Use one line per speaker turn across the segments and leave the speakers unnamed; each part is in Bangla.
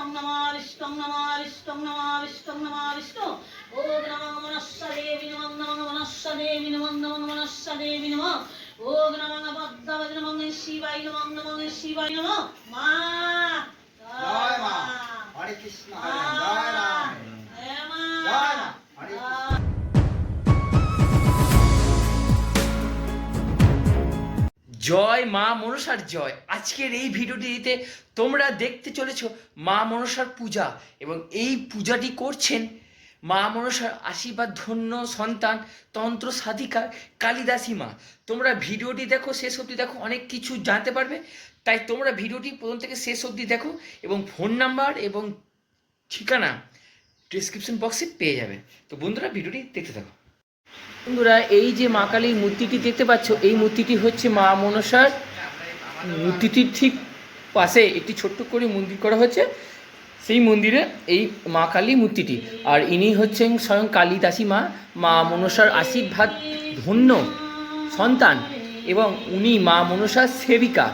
বিষ্টং নমা বিষ্টং নমা বিষ্টং নমা বিষ্টং নমা বিষ্ণু ওম নমঃ মনস্য দেবী নমঃ নমঃ মনস্য দেবী নমঃ নমঃ মনস্য দেবী নমঃ ওম নমঃ পদ্মাবতী নমঃ শিবায় নমঃ নমঃ শিবায় নমঃ
জয় মা
মনসার জয়। আজকের এই ভিডিওটিতে তোমরা দেখতে চলেছ মা মনসার পূজা এবং এই পূজাটি করছেন মা মনসার আশীর্বাদ, ধন্য সন্তান, তন্ত্র সাধিকার, কালিদাসী মা। তোমরা ভিডিওটি দেখো, শেষ অবধি দেখো, অনেক কিছু জানতে পারবে। তাই তোমরা ভিডিওটি প্রথম থেকে শেষ অবধি দেখো এবং ফোন নাম্বার এবং ঠিকানা ডিসক্রিপশন বক্সে পেয়ে যাবে। তো বন্ধুরা, ভিডিওটি দেখতে থাকো। বন্ধুরা, এই যে মা কালীর মূর্তিটি দেখতে পাচ্ছ, এই মূর্তিটি হচ্ছে মা মনসার মূর্তিটির ঠিক পাশে একটি ছোট্ট করে মন্দির করা হয়েছে। সেই মন্দিরে এই মা কালী মূর্তিটি। আর ইনি হচ্ছেন স্বয়ং কালিদাসী মা মা মনসার আশীর্বাদ ধন্য সন্তান এবং উনি মা মনসার সেবিকা।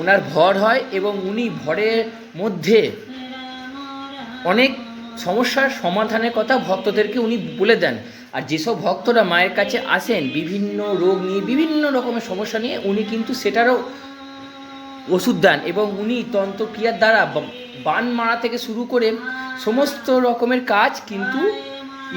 ওনার ভর হয় এবং উনি ভরের মধ্যে অনেক সমস্যার সমাধানের কথা ভক্তদেরকে উনি বলে দেন। আর যেসব ভক্তরা মায়ের কাছে আসেন, বিভিন্ন রোগ নিয়ে, বিভিন্ন রকমের সমস্যা নিয়ে, উনি কিন্তু সেটারও ওষুধ দেন এবং উনি তন্ত্রক্রিয়ার দ্বারা বান মারা থেকে শুরু করে সমস্ত রকমের কাজ কিন্তু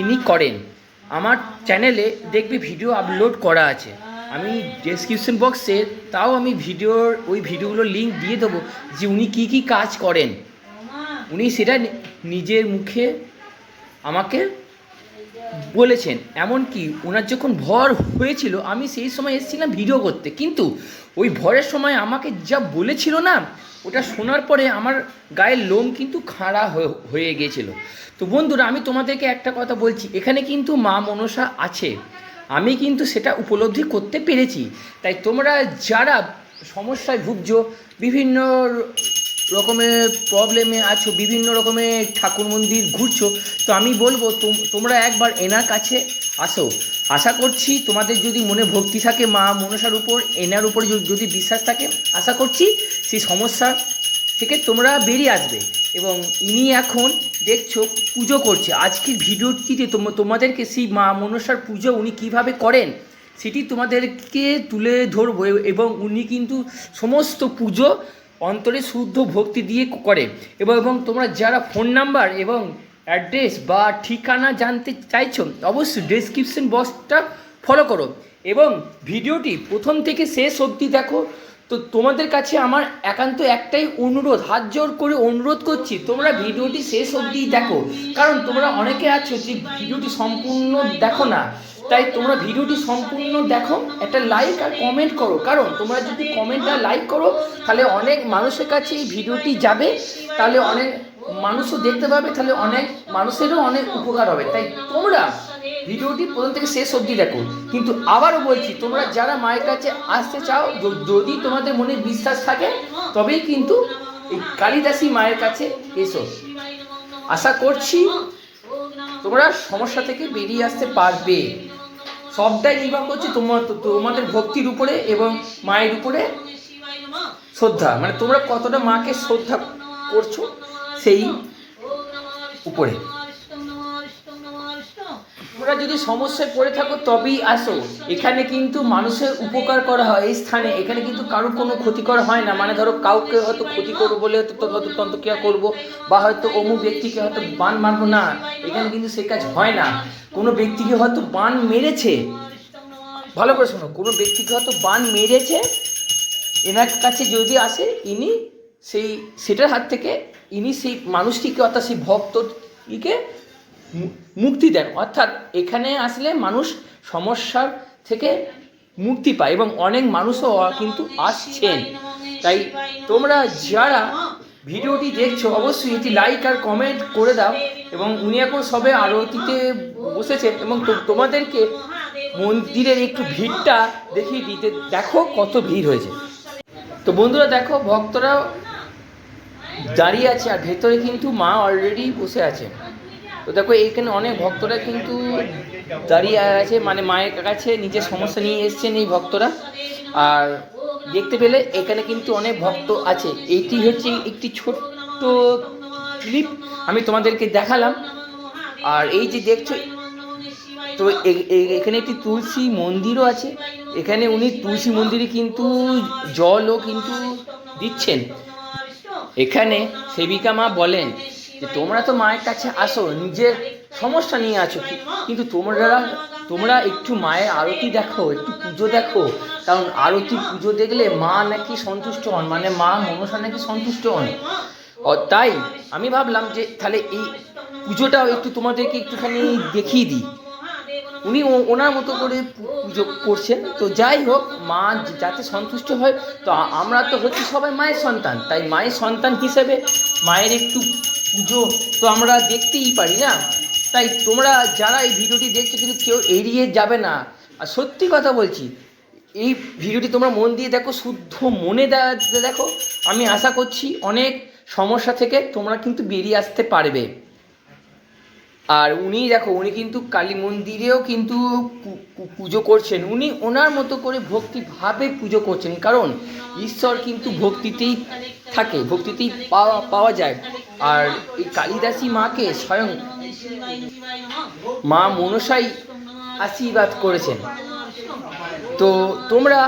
ইনি করেন। আমার চ্যানেলে দেখবে ভিডিও আপলোড করা আছে। আমি ডেসক্রিপশন বক্সে তাও আমি ভিডিওর, ওই ভিডিওগুলোর লিঙ্ক দিয়ে দেবো যে উনি কী কী কাজ করেন। উনি সেটা নিজের মুখে আমাকে বলেছেন। এমনকি ওনার যখন ভর হয়েছিল, আমি সেই সময় এসেছিলাম ভিডিও করতে। কিন্তু ওই ভরের সময় আমাকে যা বলেছিল না, ওটা শোনার পরে আমার গায়ের লোম কিন্তু খাড়া হয়ে- গিয়েছিল। তো বন্ধুরা, আমি তোমাদেরকে একটা কথা বলছি, এখানে কিন্তু মা মনসা আছে। আমি কিন্তু সেটা উপলব্ধি করতে পেরেছি। তাই তোমরা যারা সমস্যায় ভুগছ, বিভিন্ন রকমের প্রবলেমে আছো, বিভিন্ন রকমের ঠাকুর মন্দির ঘুরছো, তো আমি বলব তোম- তোমরা একবার এনার কাছে আসো। আশা করছি তোমাদের যদি মনে ভক্তি থাকে, মা মনসার উপর, এনার উপর যদি বিশ্বাস থাকে, আশা করছি সেই সমস্যা থেকে তোমরা বেরিয়ে আসবে। এবং ইনি এখন দেখছ পুজো করছে। আজকের ভিডিওটিতে তোম- তোমাদেরকে সেই মা মনসার পুজো উনি কীভাবে করেন, সেটি তোমাদেরকে তুলে ধরবো। এবং উনি কিন্তু সমস্ত পুজো অন্তরে শুদ্ধ ভক্তি দিয়ে করে। এবং তোমরা যারা ফোন নাম্বার এবং অ্যাড্রেস বা ঠিকানা জানতে চাইছো, অবশ্যই ডেসক্রিপশন বক্সটা ফলো করো। এবং ভিডিওটি প্রথম থেকে শেষ অবধি দেখো। তো তোমাদের কাছে আমার একান্ত একটাই অনুরোধ, হাত জোর করে অনুরোধ করছি, তোমরা ভিডিওটি শেষ অবধি দেখো। কারণ তোমরা অনেকে আছো যে ভিডিওটি সম্পূর্ণ দেখো না। তাই তোমরা ভিডিওটি সম্পূর্ণ দেখো, একটা লাইক আর কমেন্ট করো। কারণ তোমরা যদি কমেন্ট আর লাইক করো, তাহলে অনেক মানুষের কাছে এই ভিডিওটি যাবে, তাহলে অনেক মানুষও দেখতে পাবে, তাহলে অনেক মানুষেরও অনেক উপকার হবে। তাই তোমরা ভিডিওটি প্রথম থেকে শেষ অবধি দেখো। কিন্তু আবারও বলছি, তোমরা যারা মায়ের কাছে আসতে চাও যদি তোমাদের মনে বিশ্বাস থাকে, তবেই কিন্তু এই কালিদাসী মায়ের কাছে এসো। আশা করছি তোমরা সমস্যা থেকে বেরিয়ে আসতে পারবে। সবটাই নির্ভর করছে, তোমার তোমাদের ভক্তির উপরে এবং মায়ের উপরে শ্রদ্ধা। মানে তোমরা কতটা মাকে শ্রদ্ধা করছ সেই উপরে। তোমরা যদি সমস্যায় পড়ে থাকো তবেই আসো। এখানে কিন্তু মানুষের উপকার করা হয় এই স্থানে। এখানে কিন্তু কারোর কোনো ক্ষতি করা হয় না। মানে ধরো কাউকে হয়তো ক্ষতি করব বলে হয়তো হয়তো তন্ত্রক্রিয়া করব বা হয়তো অমুক ব্যক্তিকে হয়তো বান মারবো। না, এখানে কিন্তু সে কাজ হয় না। কোনো ব্যক্তিকে হয়তো বান মেরেছে। ভালো করে শোনো, কোনো ব্যক্তিকে হয়তো বান মেরেছে, এনার কাছে যদি আসে, ইনি সেই, সেটার হাত থেকে, ইনি সেই মানুষটিকে অর্থাৎ সেই ভক্তটিকে মুক্তি দেন। অর্থাৎ এখানে আসলে মানুষ সমস্যার থেকে মুক্তি পায় এবং অনেক মানুষও কিন্তু আসছেন। তাই তোমরা যারা ভিডিওটি দেখছ, অবশ্যই এটি লাইক আর কমেন্ট করে দাও এবং উনি এখন সবে আরতিতে বসেছেন এবং তোমাদেরকে মন্দিরের একটু ভিড়টা দেখিয়ে দিতে, দেখো কত ভিড় হয়েছে। তো বন্ধুরা দেখো ভক্তরা দাঁড়িয়ে আছে আর ভেতরে কিন্তু মা অলরেডি বসে আছে তো দেখো এখানে অনেক ভক্তরা কিন্তু দাঁড়িয়ে আছে মানে মায়ের কাছে নিজের সমস্যা নিয়ে এসছেন এই ভক্তরা। আর দেখতে পেলে এখানে কিন্তু অনেক ভক্ত আছে। এইটি হচ্ছে একটি ছোট্ট ক্লিপ আমি তোমাদেরকে দেখালাম। আর এই যে দেখছ, তো এখানে একটি তুলসী মন্দিরও আছে। এখানে উনি তুলসী মন্দিরে কিন্তু জলও কিন্তু দিচ্ছেন। এখানে সেবিকা মা বলেন যে তোমরা তো মায়ের কাছে আসো, নিজের সমস্যা নিয়ে আছো। কিন্তু তোমরা তোমরা একটু মায়ের আরতি দেখো, একটু পুজো দেখো। কারণ আরতি, পুজো দেখলে মা নাকি সন্তুষ্ট হন মানে মা মনসা নাকি সন্তুষ্ট হন। তাই আমি ভাবলাম যে তাহলে এই পুজোটাও একটু তোমাদেরকে একটুখানি দেখিয়ে দিই। উনি ওনার মতো করে পুজো করছেন। তো যাই হোক, মা যাতে সন্তুষ্ট হয়, তো আমরা তো হচ্ছি সবাই মায়ের সন্তান। তাই মায়ের সন্তান হিসেবে মায়ের একটু পুজো তো আমরা দেখতেই পারি না? তাই তোমরা যারা এই ভিডিওটি দেখছ কিন্তু কেউ এড়িয়ে যাবে না। আর সত্যি কথা বলছি, এই ভিডিওটি তোমরা মন দিয়ে দেখো, শুদ্ধ মনে দেখো। আমি আশা করছি অনেক সমস্যা থেকে তোমরা কিন্তু বেরিয়ে আসতে পারবে। আর উনি দেখো, উনি কিন্তু কালী মন্দিরেও কিন্তু পুজো করছেন। উনি ওনার মতো করে ভক্তিভাবে পুজো করছেন। কারণ ঈশ্বর কিন্তু ভক্তিতেই থাকে, ভক্তিতেই পাওয়া পাওয়া যায়। আর এই কালিদাসী মাকে স্বয়ং মা মনসাই আশীর্বাদ করেছেন। তো তোমরা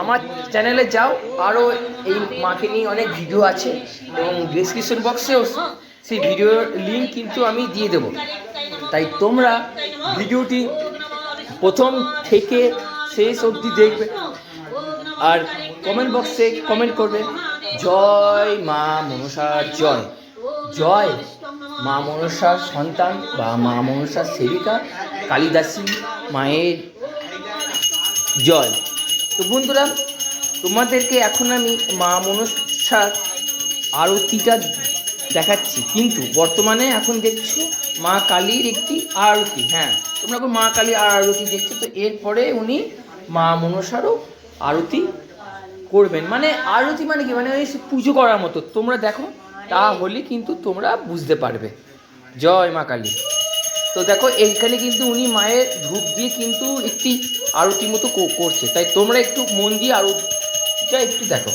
আমার চ্যানেলে যাও, আরও এই মাকে নিয়ে অনেক ভিডিও আছে এবং ডিসক্রিপশন বক্সেও সেই ভিডিওর লিঙ্ক কিন্তু আমি দিয়ে দেবো। তাই তোমরা ভিডিওটি প্রথম থেকে শেষ অবধি দেখবে আর কমেন্ট বক্সে কমেন্ট করবে, জয় মা মনসার জয়। জয়। মা মনসার সন্তান বা মা মনসার সেবিকা, কালিদাসী মায়ের জয়। তো বন্ধুরা, তোমাদেরকে এখন আমি মা মনসার আরতিটা দেখাচ্ছি। কিন্তু বর্তমানে এখন দেখছ মা কালীর একটি আরতি। হ্যাঁ তোমরা এখন মা কালীর আরতি দেখছ, তো এরপরে উনি মা মনসারও আরতি করবেন। মানে আরতি মানে কি? মানে ওই পুজো করার মতো। তোমরা দেখো তাহলে কিন্তু তোমরা বুঝতে পারবে। জয় মা কালী। তো দেখো, এইখানে কিন্তু উনি মায়ের ধূপ দিয়ে কিন্তু একটি আরতি মতো করছে। তাই তোমরা একটু মন দিয়ে আরতিটা একটু দেখো।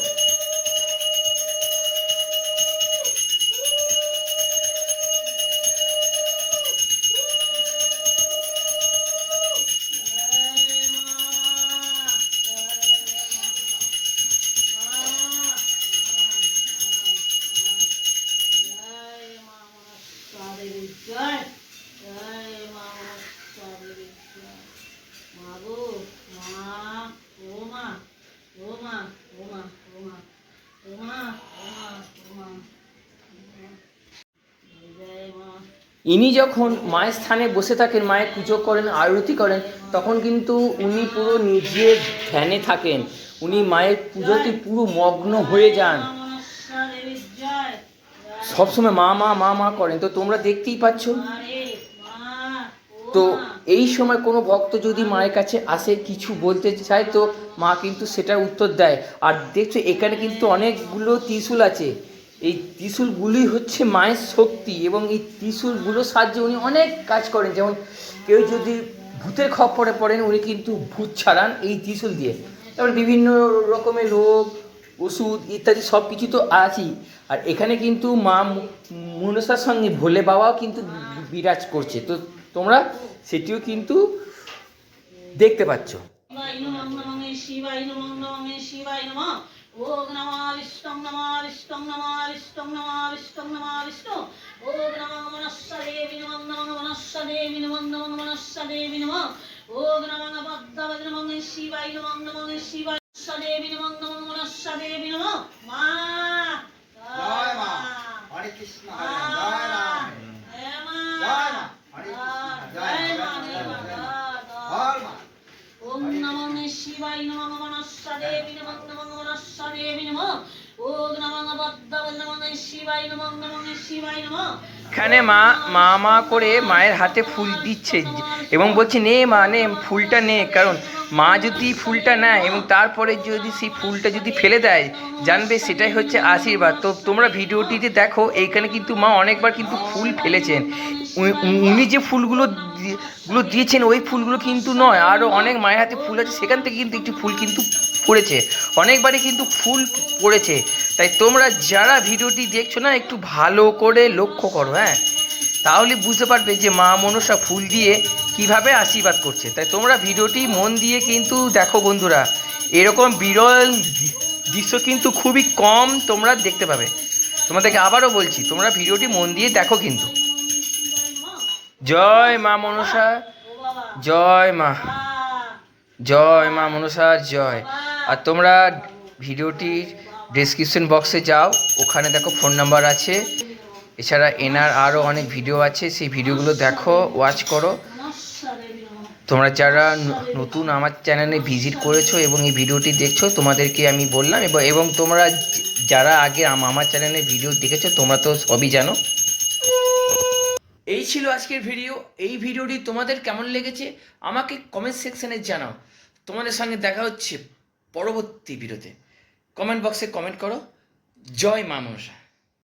ইনি যখন মায়ের স্থানে বসে থাকেন, মায়ের পুজো করেন, আরতি করেন, তখন কিন্তু উনি পুরো নিজের ধ্যানে থাকেন। উনি মায়ের পুজোতে পুরো মগ্ন হয়ে যান। সবসময় মা মা মা মা করেন। তো তোমরা দেখতেই পাচ্ছ তো এই সময় কোনো ভক্ত যদি মায়ের কাছে আসে, কিছু বলতে চায়, তো মা কিন্তু সেটার উত্তর দেয়। আর দেখছ, এখানে কিন্তু অনেকগুলো ত্রিশূল আছে। এই ত্রিশূলগুলি হচ্ছে মায়ের শক্তি এবং এই ত্রিশূলগুলোর সাহায্যে উনি অনেক কাজ করেন। যেমন কেউ যদি ভূতের খপ্পরে পড়েন, উনি কিন্তু ভূত ছাড়ান এই ত্রিশূল দিয়ে। তারপর বিভিন্ন রকমের রোগ, ওষুধ ইত্যাদি সব কিছু তো আছেই। আর এখানে কিন্তু মা মনসার সঙ্গে ভোলে বাবাও কিন্তু বিরাজ করছে। তো তোমরা সেটিও কিন্তু দেখতে পাচ্ছ
নমঃ নমঃ শিবায় নমঃ নমঃ শিবায় নমঃ ওম নমঃ বিষ্ণুং নমঃ বিষ্ণুং নমঃ বিষ্ণুং নমঃ বিষ্ণুং নমঃ বিষ্ণু ওম নমঃ মনস্সদেবী নমঃ নমঃ মনস্সদেবী নমঃ নমঃ মনস্সদেবী নমঃ ওম নমঃ পদ্মাবতী নমঃ শিবায় নমঃ নমঃ শিবায় সদেবী নমঃ নমঃ মনস্সদেবী নমঃ মা
জয় মা হরে কৃষ্ণ হরে
এখানে মা মা মা করে মায়ের হাতে ফুল দিচ্ছে। এবং বলছে, নে মা, নে, ফুলটা নে। কারণ মা যদি ফুলটা নেয় এবং তারপরে যদি সেই ফুলটা যদি ফেলে দেয়, জানবে সেটাই হচ্ছে আশীর্বাদ। তো তোমরা ভিডিওটিতে দেখো, এইখানে কিন্তু মা অনেকবার কিন্তু ফুল ফেলেছেন। উনি- যে ফুলগুলো গুলো দিয়েছেন, ওই ফুলগুলো কিন্তু নয়। আরও অনেক মায়ের হাতে ফুল আছে, সেখান থেকে কিন্তু একটি ফুল কিন্তু পড়েছে। অনেকবারই কিন্তু ফুল পড়েছে। তাই তোমরা যারা ভিডিওটি দেখছ না, একটু ভালো করে লক্ষ্য করো হ্যাঁ? তাহলে বুঝতে পারবে যে মা মনসা ফুল দিয়ে কীভাবে আশীর্বাদ করছে। তাই তোমরা ভিডিওটি মন দিয়ে কিন্তু দেখো বন্ধুরা। এরকম বিরল দৃশ্য কিন্তু খুবই কম তোমরা দেখতে পাবে। তোমাদেরকে আবারও বলছি, তোমরা ভিডিওটি মন দিয়ে দেখো কিন্তু। জয় মা মনসা, জয় মা জয় মা মনসার জয়। আর তোমরা ভিডিওটির ডেসক্রিপশন বক্সে যাও, ওখানে দেখো ফোন নাম্বার আছে। এছাড়া এনার আরও অনেক ভিডিও আছে, সেই ভিডিওগুলো দেখো ওয়াচ করো। তোমরা যারা নতুন আমার চ্যানেলে ভিজিট করেছ এবং এই ভিডিওটি দেখছ, তোমাদেরকে আমি বললাম, এবং তোমরা যারা আগে আম- আমার চ্যানেলে ভিডিও দেখেছ, তোমরা তো সবই জানো। এই ছিল আজকের ভিডিও। এই ভিডিওটি তোমাদের কেমন লেগেছে, আমাকে কমেন্ট সেকশানে জানাও। তোমাদের সঙ্গে দেখা হচ্ছে পরবর্তী ভিডিওতে। কমেন্ট বক্সে কমেন্ট করো। জয় মা মনসা।